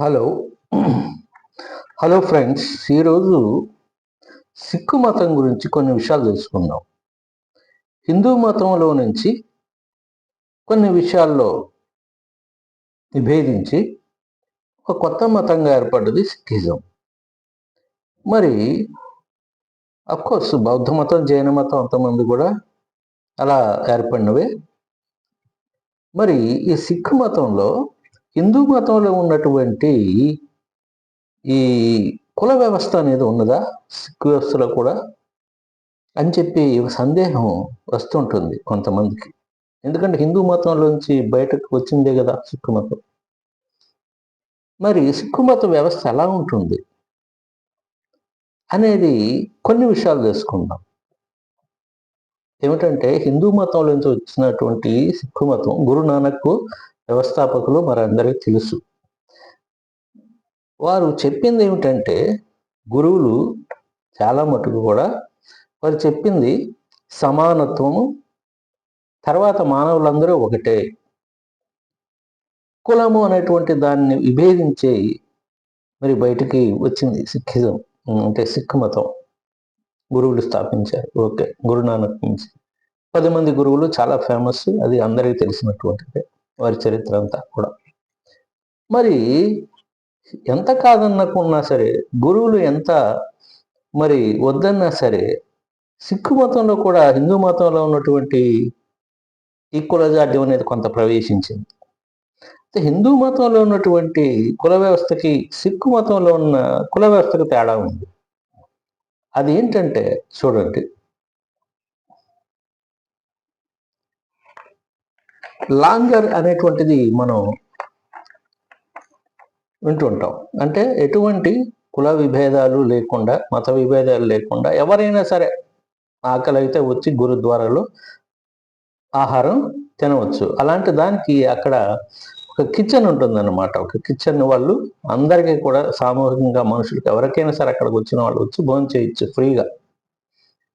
Hello. Hello friends ఈరోజు సిక్కు మతం గురించి కొన్ని విషయాలు తెలుసుకుందాం. హిందూ మతంలో నుంచి కొన్ని విషయాల్లో విభేదించి ఒక కొత్త మతంగా ఏర్పడ్డది సిక్కిజం. మరి అఫ్కోర్స్ బౌద్ధ మతం జైన మతం అంతమంది కూడా అలా ఏర్పడినవే. మరి ఈ సిక్కు మతంలో హిందూ మతంలో ఉన్నటువంటి ఈ కుల వ్యవస్థ అనేది ఉన్నదా? సిక్కు వ్యవస్థలో కూడా అని చెప్పి ఒక సందేహం వస్తుంటుంది కొంతమందికి. ఎందుకంటే హిందూ మతంలోంచి బయటకు వచ్చిందే కదా సిక్కు మతం. మరి సిక్కు మత వ్యవస్థ ఎలా ఉంటుంది? అనేది కొన్ని విషయాలు తెలుసుకుందాం. ఏమిటంటే హిందూ మతంలోంచి వచ్చినటువంటి సిక్కు మతం గురునానక్ వ్యవస్థాపకులు మరందరికీ తెలుసు. వారు చెప్పింది ఏమిటంటే గురువులు చాలా మటుకు కూడా వారు చెప్పింది సమానత్వము తర్వాత మానవులందరూ ఒకటే. కులము అనేటువంటి దాన్ని విభేదించే మరి బయటికి వచ్చింది సిక్కిజం అంటే సిక్ మతం. గురువులు స్థాపించారు. ఓకే గురునానక్ నుంచి. పది మంది గురువులు చాలా ఫేమస్ అది అందరికీ తెలిసినటువంటిదే. వారి చరిత్ర అంతా కూడా. మరి ఎంత కాదన్నకున్నా సరే గురువులు ఎంత మరి వద్దన్నా సరే సిక్కు మతంలో కూడా హిందూ మతంలో ఉన్నటువంటి ఈక్వలజాడ్యం అనేది కొంత ప్రవేశించింది. హిందూ మతంలో ఉన్నటువంటి కుల వ్యవస్థకి సిక్కు మతంలో ఉన్న కుల వ్యవస్థకు తేడా ఉంది. అది ఏంటంటే చూడండి లాంగర్ అనేటువంటిది మనం వింటుంటాం. అంటే ఎటువంటి కుల విభేదాలు లేకుండా మత విభేదాలు లేకుండా ఎవరైనా సరే ఆకలి అయితే వచ్చి గురుద్వారాలో ఆహారం తినవచ్చు. అలాంటి దానికి అక్కడ ఒక కిచెన్ ఉంటుందన్నమాట. ఒక కిచెన్ వాళ్ళు అందరికీ కూడా సామూహికంగా మనుషులకు ఎవరికైనా సరే అక్కడికి వచ్చిన వాళ్ళు వచ్చి భోజనం చేయొచ్చు ఫ్రీగా.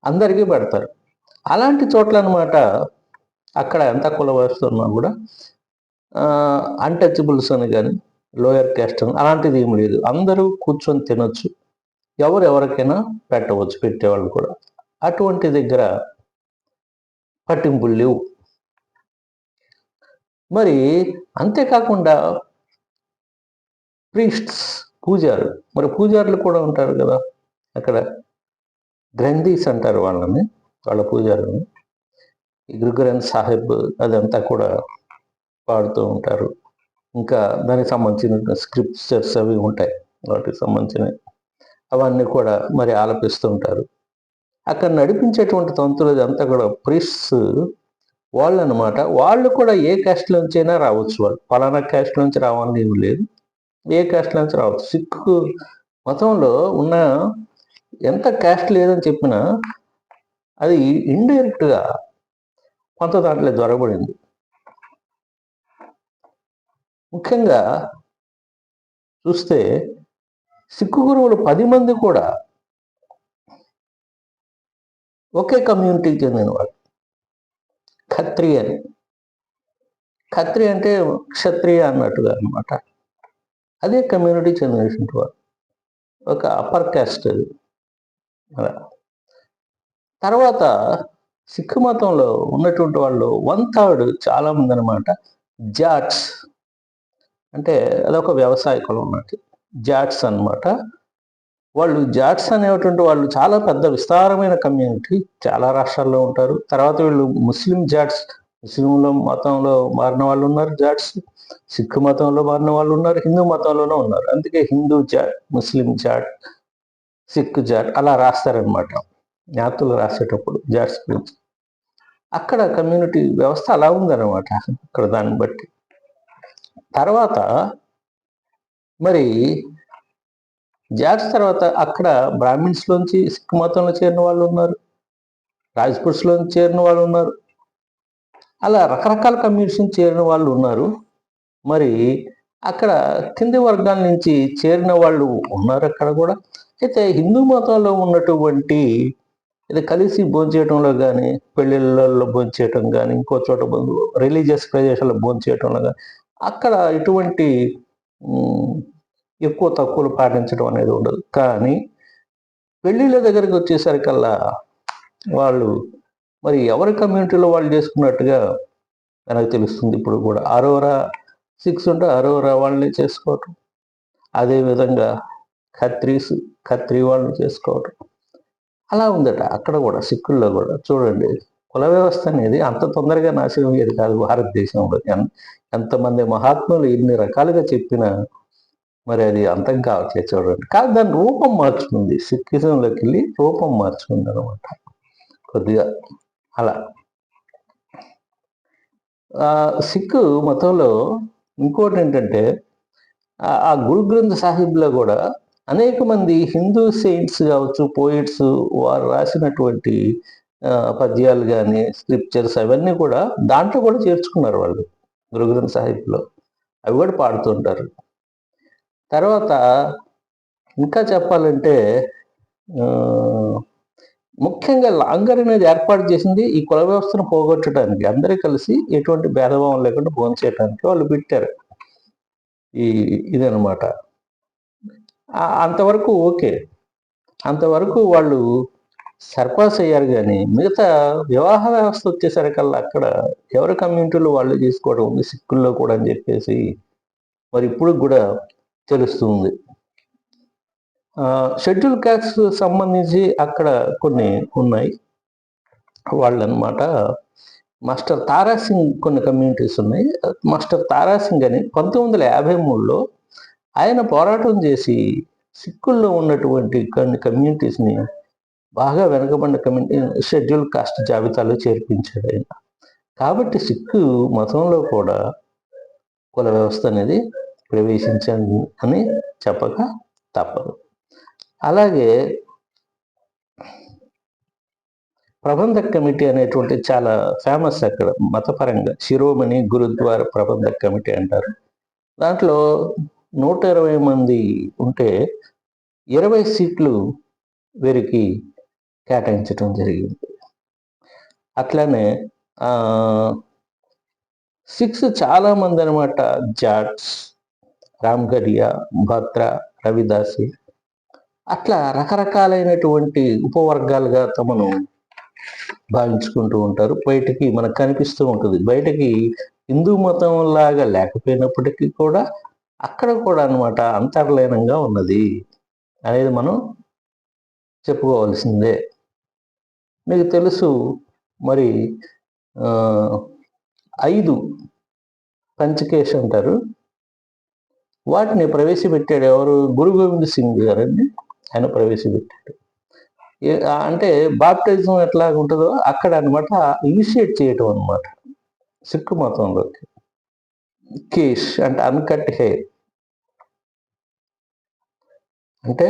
అందరికీ పెడతారు. అలాంటి చోట్ల అనమాట అక్కడ ఎంత కుల ఉన్నా కూడా అన్టచబుల్స్ అని కానీ లోయర్ క్యాస్ట్ అని అలాంటిది ఏం లేదు. అందరూ కూర్చొని తినొచ్చు. ఎవరు ఎవరికైనా పెట్టవచ్చు పెట్టేవాళ్ళు కూడా. అటువంటి దగ్గర పట్టింపులు లేవు. మరి అంతేకాకుండా ప్రీస్ట్స్ పూజారు మరి పూజారులు కూడా ఉంటారు కదా అక్కడ. గ్రంథీస్ అంటారు వాళ్ళని వాళ్ళ గురు గ్రంథ్ సాహెబ్ అదంతా కూడా పాడుతూ ఉంటారు. ఇంకా దానికి సంబంధించిన స్క్రిప్చర్స్ అవి ఉంటాయి. వాటికి సంబంధించినవి అవన్నీ కూడా మరి ఆలపిస్తూ ఉంటారు. అక్కడ నడిపించేటువంటి తంతులు అంతా కూడా ప్రిస్ వాళ్ళు అనమాట వాళ్ళు కూడా ఏ క్యాస్ట్ అయినా రావచ్చు వాళ్ళు. పలానా క్యాస్ట్ నుంచి రావాలని ఏమి లేదు. ఏ క్యాస్ట్ నుంచి రావచ్చు. సిక్కు మతంలో ఉన్న ఎంత క్యాస్ట్ లేదని చెప్పినా అది ఇండైరెక్ట్గా కొంత దాంట్లో జ్వరబడింది ముఖ్యంగా చూస్తే సిక్కు గురువులు పది మంది కూడా ఒకే కమ్యూనిటీకి చెందిన వాళ్ళు ఖత్రి అని. ఖత్రియ అంటే క్షత్రియ అన్నట్టుగా అనమాట అదే కమ్యూనిటీ చెందినటువంటి వాడు ఒక అప్పర్ క్యాస్ట్ అది. తర్వాత సిక్కు మతంలో ఉన్నటువంటి వాళ్ళు వన్ థర్డ్ చాలామంది అనమాట జాట్స్. అంటే అదొక వ్యవసాయ కులం ఉన్నట్టు జాట్స్ అనమాట వాళ్ళు జాట్స్ అనేటువంటి వాళ్ళు చాలా పెద్ద విస్తారమైన కమ్యూనిటీ చాలా రాష్ట్రాల్లో ఉంటారు. తర్వాత వీళ్ళు ముస్లిం జాట్స్ ముస్లింల మతంలో మారిన వాళ్ళు ఉన్నారు జాట్స్ సిక్కు మతంలో మారిన వాళ్ళు ఉన్నారు హిందూ మతంలోనే ఉన్నారు. అందుకే హిందూ జాట్ ముస్లిం జాట్ సిక్కు జాట్ అలా రాస్తారనమాట జ్ఞాతులు రాసేటప్పుడు జాట్స్ గురించి అక్కడ కమ్యూనిటీ వ్యవస్థ అలా ఉందన్నమాట అక్కడ దాన్ని బట్టి. తర్వాత మరి జాట్స్ తర్వాత అక్కడ బ్రాహ్మిన్స్లోంచి సిక్కు మతంలో చేరిన వాళ్ళు ఉన్నారు రాజ్పుట్స్లోంచి చేరిన వాళ్ళు ఉన్నారు. అలా రకరకాల కమ్యూనిటీస్ చేరిన వాళ్ళు ఉన్నారు. మరి అక్కడ కింది వర్గాల నుంచి చేరిన వాళ్ళు ఉన్నారు అక్కడ కూడా. అయితే హిందూ మతంలో ఉన్నటువంటి ఇది కలిసి భోంచేయటంలో కానీ పెళ్ళిళ్ళల్లో భోంచేయటం కానీ ఇంకో చోట రిలీజియస్ ప్రదేశాల్లో భోంచేయటంలో కానీ అక్కడ ఇటువంటి ఎక్కువ తక్కువలు పాటించడం అనేది ఉండదు. కానీ పెళ్ళిళ్ళ దగ్గరికి వచ్చేసరికల్లా వాళ్ళు మరి ఎవరి కమ్యూనిటీలో వాళ్ళు చేసుకున్నట్టుగా మనకు తెలుస్తుంది ఇప్పుడు కూడా. అరోరా సిక్స్ ఉంటే అరోరా వాళ్ళని చేసుకోవటం. అదేవిధంగా ఖత్రీస్ ఖత్రీ వాళ్ళని చేసుకోవటం. అలా ఉందట అక్కడ కూడా సిక్కుల్లో కూడా. చూడండి కుల వ్యవస్థ అనేది అంత తొందరగా నాశనం అయ్యేది కాదు భారతదేశంలో ఎంతమంది మహాత్ములు ఎన్ని రకాలుగా చెప్పినా మరి అది అంతం కావట్లేదు చూడండి. కాదు దాని రూపం మార్చుకుంది. సిక్కిజంలోకి వెళ్ళి రూపం మార్చుకుంది అనమాట కొద్దిగా అలా. సిక్కు మతంలో ఇంకోటి ఏంటంటే ఆ- గురు గ్రంథ సాహిబ్లో కూడా అనేక మంది హిందూ సెయింట్స్ కావచ్చు పోయిట్స్ వారు రాసినటువంటి పద్యాలు కానీ స్క్రిప్చర్స్ అవన్నీ కూడా దాంట్లో కూడా చేర్చుకున్నారు వాళ్ళు గురుగ్రంథ్ సాహిబ్లో. అవి కూడా పాడుతుంటారు తర్వాత ఇంకా చెప్పాలంటే ముఖ్యంగా లాంగర్ అనేది ఏర్పాటు చేసింది ఈ కుల వ్యవస్థను పోగొట్టడానికి. అందరూ కలిసి ఎటువంటి భేదభావం లేకుండా భోంచేయడానికి వాళ్ళు పెట్టారు. ఈ ఇదనమాట అంతవరకు ఓకే. అంతవరకు వాళ్ళు సర్పాస్ అయ్యారు కానీ మిగతా వివాహ వ్యవస్థ వచ్చేసరికల్లా అక్కడ ఎవరి కమ్యూనిటీలో వాళ్ళు చేసుకోవడం ఉంది సిక్కుల్లో కూడా అని చెప్పేసి మరి ఇప్పుడు కూడా తెలుస్తుంది షెడ్యూల్ క్యాస్ట్ సంబంధించి అక్కడ కొన్ని ఉన్నాయి. వాళ్ళనమాట మాస్టర్ తారా సింగ్ కొన్ని కమ్యూనిటీస్ ఉన్నాయి. మాస్టర్ తారా సింగ్ అని పంతొమ్మిది వందల యాభై మూడులో ఆయన పోరాటం చేసి సిక్కుల్లో ఉన్నటువంటి కొన్ని కమ్యూనిటీస్ని బాగా వెనకబడిన కమ్యూనిటీ షెడ్యూల్ కాస్ట్ జాబితాలో చేర్పించాడు ఆయన. కాబట్టి సిక్కు మతంలో కూడా కుల వ్యవస్థ అనేది ప్రవేశించండి అని చెప్పక తప్పదు. అలాగే ప్రబంధక్ కమిటీ అనేటువంటి చాలా ఫేమస్ అక్కడ మతపరంగా శిరోమణి గురుద్వార ప్రబంధక్ కమిటీ అంటారు. దాంట్లో నూట ఇరవై మంది ఉంటే ఇరవై సీట్లు వీరికి కేటాయించడం జరిగింది. అట్లానే సిక్స్ చాలామంది అనమాట జాట్స్ రామ్గడియా భద్ర రవిదాసి అట్లా రకరకాలైనటువంటి ఉపవర్గాలుగా తమను భావించుకుంటూ ఉంటారు. బయటికి మనకు కనిపిస్తూ ఉంటుంది. బయటకి హిందూ మతం లాగా లేకపోయినప్పటికీ కూడా అక్కడ కూడా అన్నమాట అంతర్లీనంగా ఉన్నది అనేది మనం చెప్పుకోవాల్సిందే. మీకు తెలుసు మరి ఐదు పంచకేష్ అంటారు. వాటిని ప్రవేశపెట్టాడు ఎవరు? గురు గోవింద్ సింగ్ గారండి. ఆయన ప్రవేశపెట్టాడు. అంటే బాప్టిజం ఎట్లా ఉంటుందో అక్కడ అనమాట ఇనిషియేట్ చేయటం అనమాట సిక్కు మతంలోకి. కేష్ అంటే అన్కట్ హెయిర్. అంటే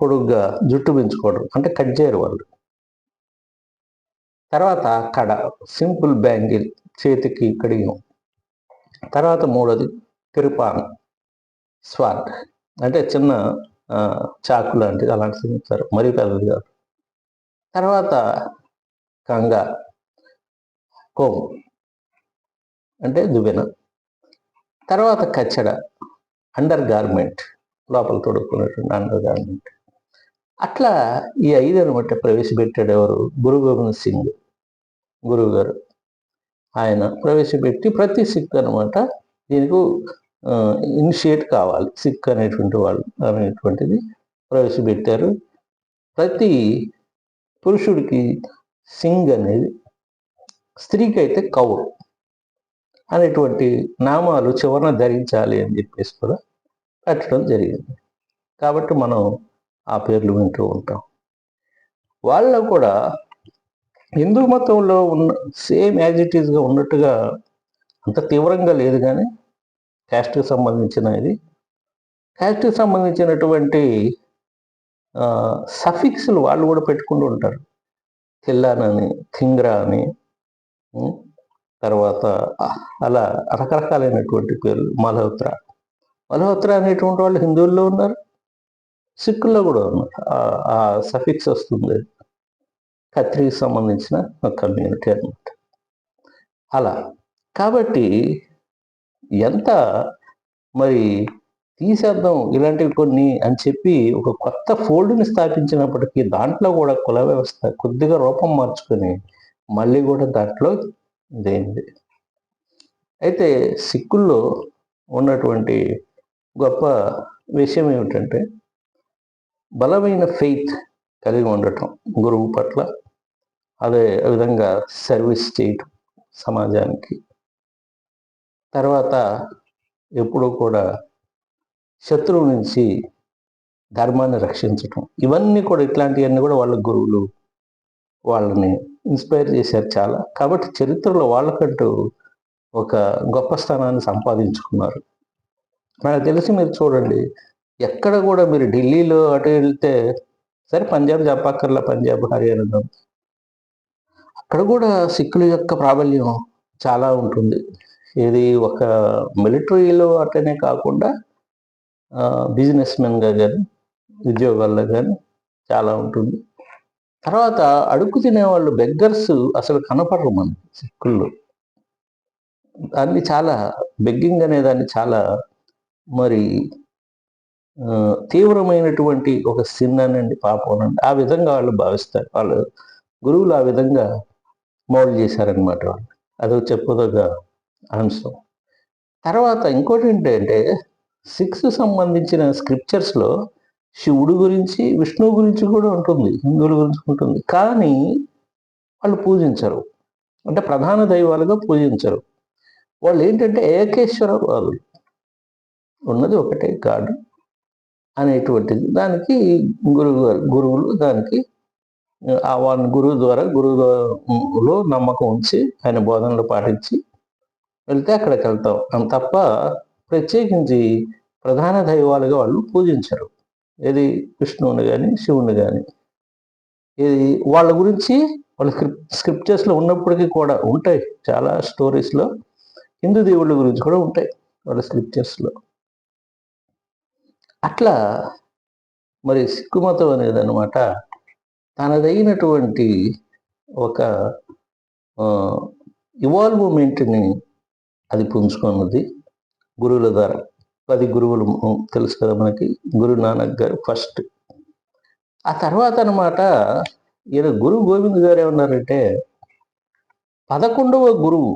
పొడుగ్గా జుట్టు పెంచుకోవడం అంటే కట్ చేయరు వాళ్ళు. తర్వాత కడ సింపుల్ బ్యాంగిల్ చేతికి కడియం తర్వాత మూడోది తిరుపాన్ స్వాట్ అంటే చిన్న చాకు లాంటిది అలాంటిది ఇస్తారు మరీ పెద్దది కాదు. తర్వాత కంగా కోమ్. అంటే దుబెన తర్వాత కచ్చడ అండర్ గార్మెంట్ లోపల తొడుక్కునేటువంటి అండర్ గార్మెంట్ అట్లా ఈ ఐదు అనమాట ప్రవేశపెట్టాడు ఎవరు? గురు గోవింద్ సింగ్. గురువు గారు ఆయన ప్రవేశపెట్టి ప్రతి సిక్ అనమాట దీనికి ఇనిషియేట్ కావాలి. సిక్ అనేటువంటి వాళ్ళు అనేటువంటిది ప్రవేశపెట్టారు. ప్రతి పురుషుడికి సింగ్ అనేది స్త్రీకి అయితే కౌరు అనేటువంటి నామాలు చివరన ధరించాలి అని చెప్పేసి కూడా పెట్టడం జరిగింది. కాబట్టి మనం ఆ పేర్లు వింటూ ఉంటాం. వాళ్ళ కూడా హిందూ మతంలో ఉన్న సేమ్ యాజ్ ఇట్ ఈస్గా ఉన్నట్టుగా అంత తీవ్రంగా లేదు కానీ క్యాస్ట్కి సంబంధించిన ఇది. క్యాస్ట్కి సంబంధించినటువంటి సఫిక్స్లు వాళ్ళు కూడా పెట్టుకుంటూ ఉంటారు. థిల్లాన్ అని థింగ్రా అని తర్వాత అలా రకరకాలైనటువంటి పేర్లు. మల్హోత్రా. మల్హోత్రా అనేటువంటి వాళ్ళు హిందువుల్లో ఉన్నారు. సిక్కుల్లో కూడా ఉన్నారు. ఆ- సఫిక్స్ వస్తుంది. కత్రికి సంబంధించిన కమ్యూనిటీ అనమాట అలా. కాబట్టి ఎంత మరి తీసేద్దాం ఇలాంటివి కొన్ని అని చెప్పి ఒక కొత్త ఫోల్డ్ని స్థాపించినప్పటికీ దాంట్లో కూడా కుల వ్యవస్థ కొద్దిగా రూపం మార్చుకొని మళ్ళీ కూడా దాంట్లో ఇదైంది అయితే సిక్కుల్లో ఉన్నటువంటి గొప్ప విషయం ఏమిటంటే బలమైన ఫెయిత్ కలిగి ఉండటం గురువు పట్ల అదే విధంగా సర్వీస్ చేయటం సమాజానికి. తర్వాత ఎప్పుడూ కూడా శత్రువు నుంచి ధర్మాన్ని రక్షించటం. ఇవన్నీ కూడా ఇట్లాంటివన్నీ కూడా వాళ్ళ గురువులు వాళ్ళని ఇన్స్పైర్ చేశారు చాలా. కాబట్టి చరిత్రలో వాళ్ళకంటూ ఒక గొప్ప స్థానాన్ని సంపాదించుకున్నారు. నాకు తెలిసి మీరు చూడండి ఎక్కడ కూడా మీరు ఢిల్లీలో అటు వెళ్తే సరే పంజాబ్ చెప్పక్కర్లా పంజాబ్ హర్యానా అక్కడ కూడా సిక్కుల యొక్క ప్రాబల్యం చాలా ఉంటుంది. ఇది ఒక మిలిటరీలో అటనే కాకుండా బిజినెస్ మెన్గా కానీ ఉద్యోగాల్లో కానీ చాలా ఉంటుంది. తర్వాత అడుక్కు తినేవాళ్ళు బెగ్గర్స్ అసలు కనపడరు మన సిక్కుల్లో. దాన్ని చాలా బెగ్గింగ్ అనే దాన్ని చాలా మరి తీవ్రమైనటువంటి ఒక సిన్నానండి అనండి పాపం ఆ విధంగా వాళ్ళు భావిస్తారు. వాళ్ళు గురువులు ఆ విధంగా మౌల్ చేశారనమాట వాళ్ళు. అది చెప్పదగ్గ అంశం. తర్వాత ఇంకోటి ఏంటంటే సిక్స్ సంబంధించిన స్క్రిప్చర్స్లో శివుడు గురించి విష్ణువు గురించి కూడా ఉంటుంది హిందువుల గురించి ఉంటుంది. కానీ వాళ్ళు పూజించరు. అంటే ప్రధాన దైవాలుగా పూజించరు. వాళ్ళు ఏంటంటే ఏకేశ్వర వాళ్ళు. ఉన్నది ఒకటే గాడు అనేటువంటిది. దానికి గురువు గురువులు దానికి ఆ వాళ్ళ గురువు ద్వారా గురువులో నమ్మకం ఉంచి ఆయన బోధనలు పాటించి వెళ్తే అక్కడికి వెళ్తాం. అని తప్ప ప్రత్యేకించి ప్రధాన దైవాలుగా వాళ్ళు పూజించరు. ఏది విష్ణువుని కానీ శివుని కానీ ఇది వాళ్ళ గురించి వాళ్ళ స్క్రిప్ స్క్రిప్చర్స్లో ఉన్నప్పటికీ కూడా ఉంటాయి చాలా స్టోరీస్లో. హిందూ దేవుళ్ళ గురించి కూడా ఉంటాయి వాళ్ళ స్క్రిప్చర్స్లో. అట్లా మరి సిక్కు మతం అనేది అనమాట తనదైనటువంటి ఒక ఇవాల్వ్మెంట్ని అది పుంజుకున్నది గురువుల ద్వారా. పది గురువులు తెలుసు కదా మనకి. గురు నానక్ గారు ఫస్ట్ ఆ తర్వాత అనమాట ఈయన గురు గోవింద్ గారు ఏమన్నారంటే పదకొండవ గురువు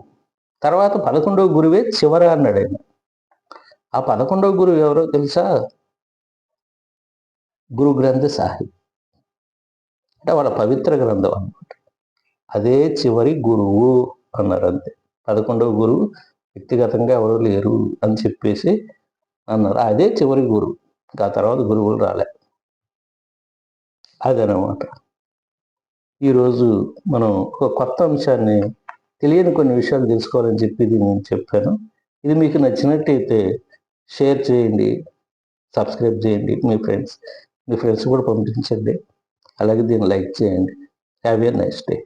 తర్వాత పదకొండవ గురువే చివర అన్నాడు ఆయన. ఆ పదకొండవ గురువు ఎవరో తెలుసా? గురు గ్రంథ సాహిబ్. అంటే వాళ్ళ పవిత్ర గ్రంథం అనమాట అదే చివరి గురువు అన్నారు అంతే పదకొండవ గురువు వ్యక్తిగతంగా ఎవరు లేరు అని చెప్పేసి అన్నారు. అదే చివరి గురువు ఆ తర్వాత గురువులు రాలే. అదనమాట ఈరోజు మనం ఒక కొత్త అంశాన్ని తెలియని కొన్ని విషయాలు తెలుసుకోవాలని చెప్పి నేను చెప్పాను. ఇది మీకు నచ్చినట్టయితే షేర్ చేయండి సబ్స్క్రైబ్ చేయండి మీ ఫ్రెండ్స్. మీ ఫ్రెండ్స్ కూడా పంపించండి. అలాగే దీన్ని లైక్ చేయండి. Have a nice day.